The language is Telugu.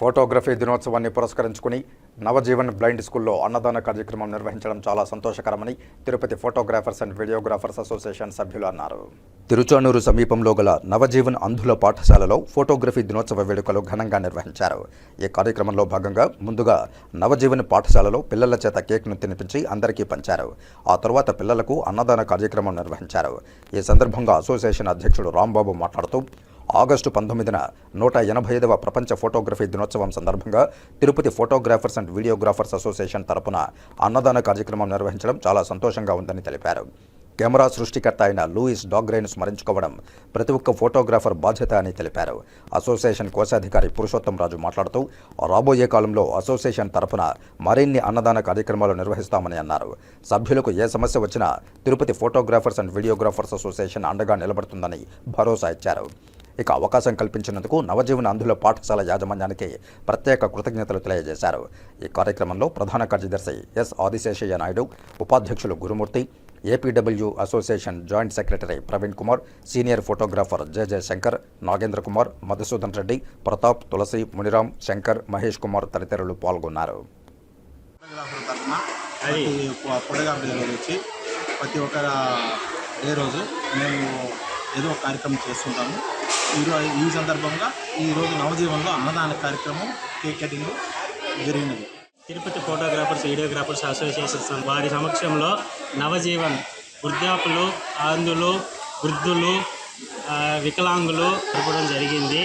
ఫోటోగ్రఫీ దినోత్సవాన్ని పురస్కరించుకుని నవజీవన్ బ్లైండ్ స్కూల్లో అన్నదాన కార్యక్రమం నిర్వహించడం చాలా సంతోషకరమని Tirupati photographers and videographers association సభ్యులు అన్నారు. తిరుచానూరు సమీపంలో గల నవజీవన్ అంధుల పాఠశాలలో ఫోటోగ్రఫీ దినోత్సవ వేడుకలు ఘనంగా నిర్వహించారు. ఈ కార్యక్రమంలో భాగంగా ముందుగా నవజీవన్ పాఠశాలలో పిల్లల చేత కేక్ను తినిపించి అందరికీ పంచారు. ఆ తరువాత పిల్లలకు అన్నదాన కార్యక్రమం నిర్వహించారు. ఈ సందర్భంగా అసోసియేషన్ అధ్యక్షుడు రాంబాబు మాట్లాడుతూ ఆగస్టు పంతొమ్మిదిన నూట ఎనభై ఐదవ ప్రపంచ ఫోటోగ్రఫీ దినోత్సవం సందర్భంగా Tirupati photographers and videographers association తరపున అన్నదాన కార్యక్రమం నిర్వహించడం చాలా సంతోషంగా ఉందని తెలిపారు. కెమెరా సృష్టికర్త అయిన లూయిస్ డాగ్రేను స్మరించుకోవడం ప్రతి ఒక్క ఫోటోగ్రాఫర్ బాధ్యత అని తెలిపారు. అసోసియేషన్ కోశాధికారి పురుషోత్తం రాజు మాట్లాడుతూ రాబోయే కాలంలో అసోసియేషన్ తరపున మరిన్ని అన్నదాన కార్యక్రమాలు నిర్వహిస్తామని అన్నారు. సభ్యులకు ఏ సమస్య వచ్చినా Tirupati photographers and videographers association అండగా నిలబడుతుందని భరోసా ఇచ్చారు. ఇక అవకాశం కల్పించినందుకు నవజీవన అంధుల పాఠశాల యాజమాన్యానికి ప్రత్యేక కృతజ్ఞతలు తెలియజేశారు. ఈ కార్యక్రమంలో ప్రధాన కార్యదర్శి ఎస్ ఆదిశేషయ్య నాయుడు ఉపాధ్యక్షులు Gurumurthy APW association joint secretary Praveen Kumar senior photographer JJ Shankar Nagendra Kumar Madhusudan Reddy Pratap Tulasi Muniram Shankar Mahesh Kumar తదితరులు పాల్గొన్నారు. ప్రతి ఫో- ఏ రోజు మేము ఏదో ఒక కార్యక్రమం చేస్తుంటాము. ఈరోజు ఈ సందర్భంగా ఈరోజు నవజీవన్లో అన్నదాన కార్యక్రమం కేక్ కటింగ్ జరిగినది. తిరుపతి ఫోటోగ్రాఫర్స్ వీడియోగ్రాఫర్స్ అసోసియేషన్ వారి సమక్షంలో నవజీవన్ వృద్ధాపులు ఆంధులు వృద్ధులు వికలాంగులు జరపడం జరిగింది.